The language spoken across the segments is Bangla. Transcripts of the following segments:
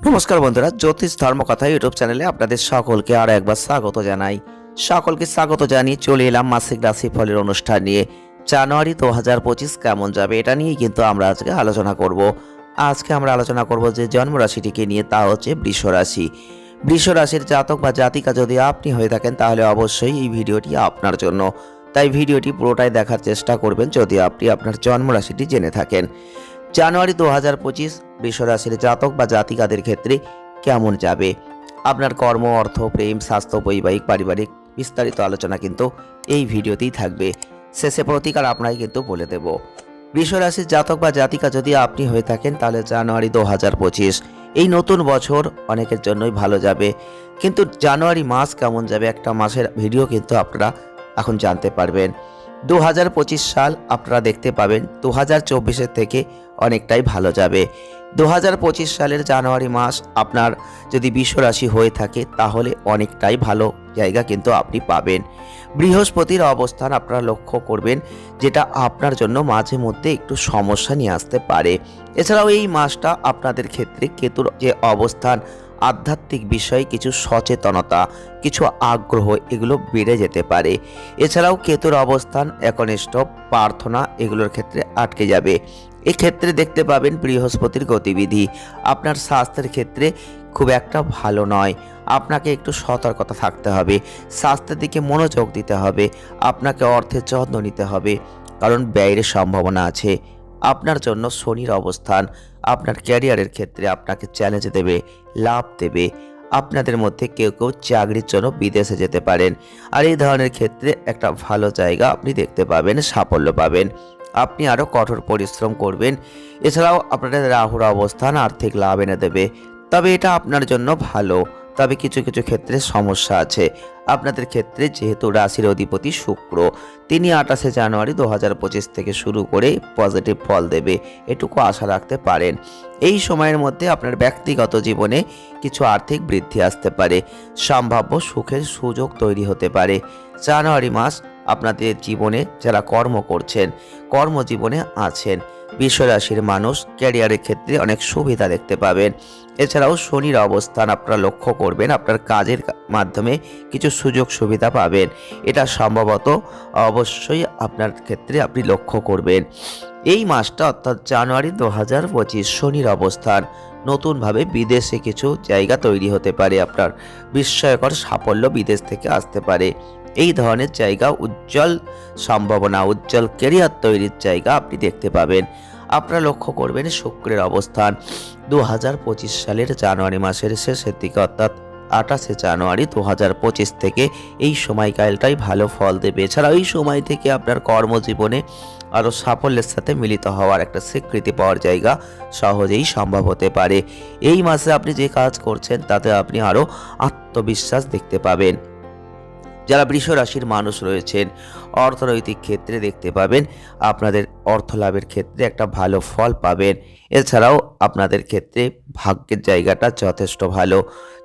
নমস্কার বন্ধুরা, জ্যোতিষ ধর্মকথা ইউটিউব চ্যানেলে আপনাদের সকলকে আর একবার স্বাগত জানাই। সকলকে স্বাগত জানিয়ে চলে এলাম মাসিক রাশি ফলের অনুষ্ঠান নিয়ে। জানুয়ারি দু হাজার পঁচিশ কেমন যাবে এটা নিয়েই কিন্তু আমরা আজকে আলোচনা করব। আজকে আমরা আলোচনা করব যে জন্ম রাশিটিকে নিয়ে, তা হচ্ছে বৃষ রাশি। বৃষ রাশির জাতক বা জাতিকা যদি আপনি হয়ে থাকেন, তাহলে অবশ্যই এই ভিডিওটি আপনার জন্য। তাই ভিডিওটি পুরোটাই দেখার চেষ্টা করবেন যদি আপনি আপনার জন্ম রাশিটি জেনে থাকেন। জানুয়ারি দু হাজার পঁচিশ বিশ্বরাশির জাতক বা জাতিকাদের ক্ষেত্রে কেমন যাবে? আপনার কর্ম, অর্থ, প্রেম, স্বাস্থ্য, বৈবাহিক, পারিবারিক বিস্তারিত আলোচনা কিন্তু এই ভিডিওতেই থাকবে। শেষে প্রতিকার আপনাকে কিন্তু বলে দেব। বিশ্বরাশির জাতক বা জাতিকা যদি আপনি হয়ে থাকেন, তাহলে জানুয়ারি দু হাজার পঁচিশ, এই নতুন বছর অনেকের জন্যই ভালো যাবে। কিন্তু জানুয়ারি মাস কেমন যাবে, একটা মাসের ভিডিও কিন্তু আপনারা এখন জানতে পারবেন। দু হাজার পঁচিশ সাল আপনারা দেখতে পাবেন দু হাজার থেকে অনেকটাই ভালো যাবে। দু হাজার পঁচিশ সালের জানুয়ারি মাস আপনার যদি বিশ্বরাশি হয়ে থাকে তাহলে অনেকটাই ভালো জায়গা কিন্তু আপনি পাবেন। বৃহস্পতির অবস্থান আপনারা লক্ষ্য করবেন যেটা আপনার জন্য মাঝে মধ্যে একটু সমস্যা নিয়ে আসতে পারে। এছাড়াও এই মাসটা আপনাদের ক্ষেত্রে কেতুর যে অবস্থান আধ্যাত্মিক বিষয়ে কিছু সচেতনতা, কিছু আগ্রহ এগুলো বেড়ে যেতে পারে। এছাড়াও কেতুর অবস্থান, একনিষ্ঠ প্রার্থনা এগুলোর ক্ষেত্রে আটকে যাবে। এক্ষেত্রে দেখতে পাবেন বৃহস্পতির গতিবিধি। আপনার স্বাস্থ্যের ক্ষেত্রে খুব একটা ভালো নয়। আপনাকে একটু সতর্কতা থাকতে হবে। স্বাস্থ্যের দিকে মনোযোগ দিতে হবে। আপনাকে অর্থের যত্ন নিতে হবে। কারণ ব্যয়ের সম্ভাবনা আছে। আপনার জন্য শনির অবস্থান। আপনার ক্যারিয়ারের ক্ষেত্রে আপনাকে চ্যালেঞ্জ দেবে, লাভ দেবে। আপনাদের মধ্যে কেউ কেউ চাকরির জন্য বিদেশে যেতে পারেন। আর এই ধরনের ক্ষেত্রে একটা ভালো জায়গা আপনি দেখতে পাবেন, সাফল্য পাবেন। আপনি আরও কঠোর পরিশ্রম করবেন। এছাড়াও আপনাদের রাহুর অবস্থান আর্থিক লাভ এনে দেবে। তবে এটা আপনার জন্য ভালো। তবে কিছু কিছু ক্ষেত্রে সমস্যা আছে। আপনাদের ক্ষেত্রে যেহেতু রাশির অধিপতি শুক্র, তিনি আঠাশে জানুয়ারি দু হাজার পঁচিশ থেকে শুরু করে পজিটিভ ফল দেবে, এটুকু আশা রাখতে পারেন। এই সময়ের মধ্যে আপনার ব্যক্তিগত জীবনে কিছু আর্থিক বৃদ্ধি আসতে পারে, সম্ভাব্য সুখের সুযোগ তৈরি হতে পারে। জানুয়ারি মাস আপনাদের জীবনে যারা কর্ম করছেন, কর্মজীবনে আছেন বিশ্বরাশির মানুষ ক্যারিয়ারের ক্ষেত্রে অনেক সুবিধা দেখতে পাবেন। এছাড়াও শনির অবস্থান আপনারা লক্ষ্য করবেন, আপনার কাজের মাধ্যমে কিছু সুযোগ সুবিধা পাবেন। এটা সম্ভবত অবশ্যই আপনার ক্ষেত্রে আপনি লক্ষ্য করবেন। এই মাসটা অর্থাৎ জানুয়ারি দু হাজার পঁচিশ শনির অবস্থান। নতুনভাবে বিদেশে কিছু জায়গা তৈরি হতে পারে, আপনার বিস্ময়কর সাফল্য বিদেশ থেকে আসতে পারে। এই ধরনের জায়গা উজ্জ্বল সম্ভাবনা, উজ্জ্বল কেরিয়ার তৈরির জায়গা আপনি দেখতে পাবেন। আপনারা লক্ষ্য করবেন শুক্রের অবস্থান দু হাজার পঁচিশ সালের জানুয়ারি মাসের শেষের দিকে, অর্থাৎ আঠাশে জানুয়ারি দু হাজার পঁচিশ থেকে এই সময়কালটাই ভালো ফল দেবে। এছাড়াও এই সময় থেকে আপনার কর্মজীবনে আরও সাফল্যের সাথে মিলিত হওয়ার একটা স্বীকৃতি পাওয়ার জায়গা সহজেই সম্ভব হতে পারে। এই মাসে আপনি যে কাজ করছেন, তাতে আপনি আরও আত্মবিশ্বাস দেখতে পাবেন। যারা রাশির মানুষ রয়েছেন, অর্থনৈতিক ক্ষেত্রে দেখতে পাবেন আপনাদের অর্থ লাভের ক্ষেত্রে একটা ভালো ফল পাবেন। এছাড়াও আপনাদের ক্ষেত্রে ভাগ্যের জায়গাটা যথেষ্ট ভালো।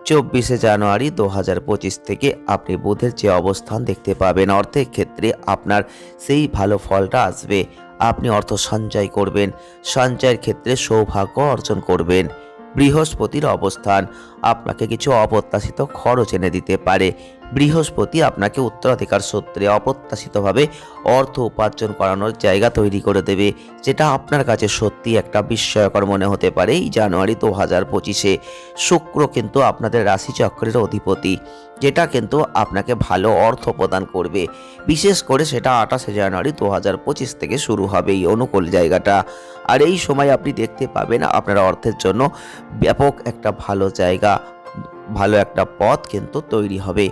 চব্বিশে জানুয়ারি দু হাজার পঁচিশ থেকে আপনি বুধের যে অবস্থান দেখতে পাবেন, অর্থের ক্ষেত্রে আপনার সেই ভালো ফলটা আসবে। আপনি অর্থ সঞ্চয় করবেন, সঞ্চয়ের ক্ষেত্রে সৌভাগ্য অর্জন করবেন। বৃহস্পতির অবস্থান, আপনাকে কিছু অপ্রত্যাশিত খরচ এনে দিতে পারে। বৃহস্পতি আপনাকে উত্তরাধিকার সূত্রে অপ্রত্যাশিতভাবে অর্থ উপার্জন করানোর জায়গা তৈরি করে দেবে, যেটা আপনার কাছে সত্যি একটা বিস্ময়কর মনে হতে পারে এই জানুয়ারি দু হাজার পঁচিশে। শুক্র কিন্তু আপনাদের রাশিচক্রের অধিপতি, যেটা কিন্তু আপনাকে ভালো অর্থ প্রদান করবে। বিশেষ করে সেটা আঠাশে জানুয়ারি দু হাজার পঁচিশ থেকে শুরু হবে এই অনুকূল জায়গাটা। আর এই সময় আপনি দেখতে পাবেন আপনার অর্থের জন্য ব্যাপক একটা ভালো জায়গা। ভালো একটা পথ কিন্তু তৈরি হবে।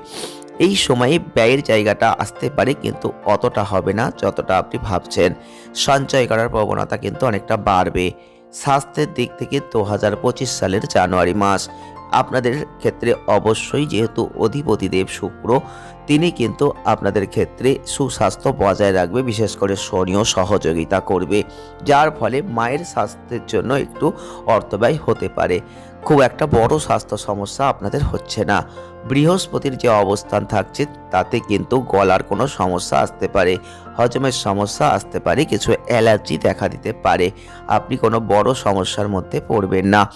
এই সময়ে ব্যয়ের জায়গাটা আসতে পারে কিন্তু অতটা হবে না যতটা আপনি ভাবছেন। সঞ্চয় করার প্রবণতা কিন্তু অনেকটা বাড়বে। স্বাস্থ্যের দিক থেকে দু হাজার পঁচিশ সালের জানুয়ারি মাস। আপনাদের ক্ষেত্রে অবশ্যই যেহেতু অধিপতি দেব শুক্র, তিনি কিন্তু আপনাদের ক্ষেত্রে সুস্বাস্থ্য বজায় রাখবে, বিশেষ করে শনিও সহযোগিতা করবে। যার ফলে মায়ের স্বাস্থ্যের জন্য একটু অর্থব্যয় হতে পারে। খুব একটা বড় স্বাস্থ্য সমস্যা আপনাদের হচ্ছে না। বৃহস্পতির যে অবস্থান থাকছে, তাতে কিন্তু গলার কোনো সমস্যা আসতে পারে, হজমের সমস্যা আসতে পারে, কিছু অ্যালার্জি দেখা দিতে পারে। আপনি কোনো বড় সমস্যার মধ্যে পড়বেন না।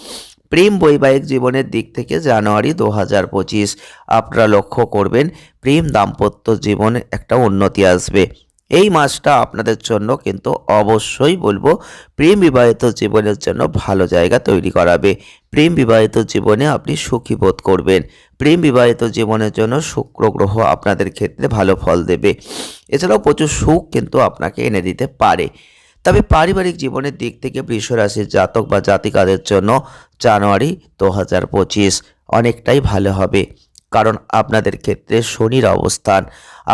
প্রেম বৈবাহিক জীবনের দিক থেকে জানুয়ারি দু হাজার পঁচিশ, আপনারা লক্ষ্য করবেন, প্রেম দাম্পত্য জীবনে একটা উন্নতি আসবে। এই মাসটা আপনাদের জন্য কিন্তু অবশ্যই বলব, প্রেম বিবাহিত জীবনের জন্য ভালো জায়গা তৈরি করাবে। প্রেম বিবাহিত জীবনে আপনি সুখী বোধ করবেন। প্রেম বিবাহিত জীবনের জন্য শুক্র গ্রহ আপনাদের ক্ষেত্রে ভালো ফল দেবে। এছাড়াও প্রচুর সুখ কিন্তু আপনাকে এনে দিতে পারে। তবে পারিবারিক জীবনের দিক থেকে বৃষ রাশির জাতক বা জাতিকাদের জন্য জানুয়ারি দু হাজার পঁচিশ অনেকটাই ভালো হবে। কারণ আপনাদের ক্ষেত্রে শনির অবস্থান।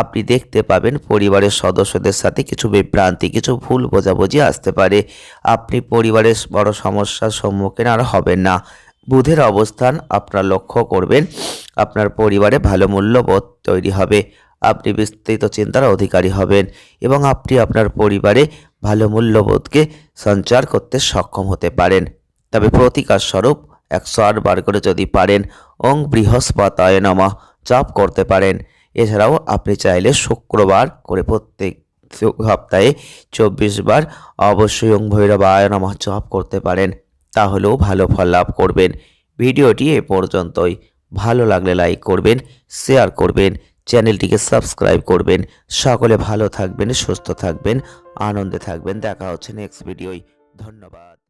আপনি দেখতে পাবেন পরিবারের সদস্যদের সাথে কিছু বিভ্রান্তি, কিছু ভুল বোঝাবুঝি আসতে পারে। আপনি পরিবারের বড় সমস্যার সম্মুখীন আর হবেন না। বুধের অবস্থান আপনার লক্ষ্য করবেন, আপনার পরিবারে ভালো মূল্যবোধ তৈরি হবে, আপনি বিস্তৃত চিন্তার অধিকারী হবেন এবং আপনি আপনার পরিবারে ভালো মূল্যবোধকে সঞ্চার করতে সক্ষম হতে পারেন। তবে প্রতিকার স্বরূপ একশো আট বার করে যদি পারেন, ওং বৃহস্পতায় নমঃ জপ করতে পারেন। এছাড়াও আপনি চাইলে শুক্রবার করে প্রত্যেক সপ্তাহে চব্বিশ বার অবশ্যই ওং ভৈরবায় নমঃ জপ করতে পারেন। তাহলেও ভালো ফল লাভ করবেন। ভিডিওটি এ পর্যন্তই। ভালো লাগলে লাইক করবেন, শেয়ার করবেন, চ্যানেলটিকে সাবস্ক্রাইব করবেন। সকলে ভালো থাকবেন, সুস্থ থাকবেন, আনন্দে থাকবেন। দেখা হচ্ছে নেক্সট ভিডিওয়। ধন্যবাদ।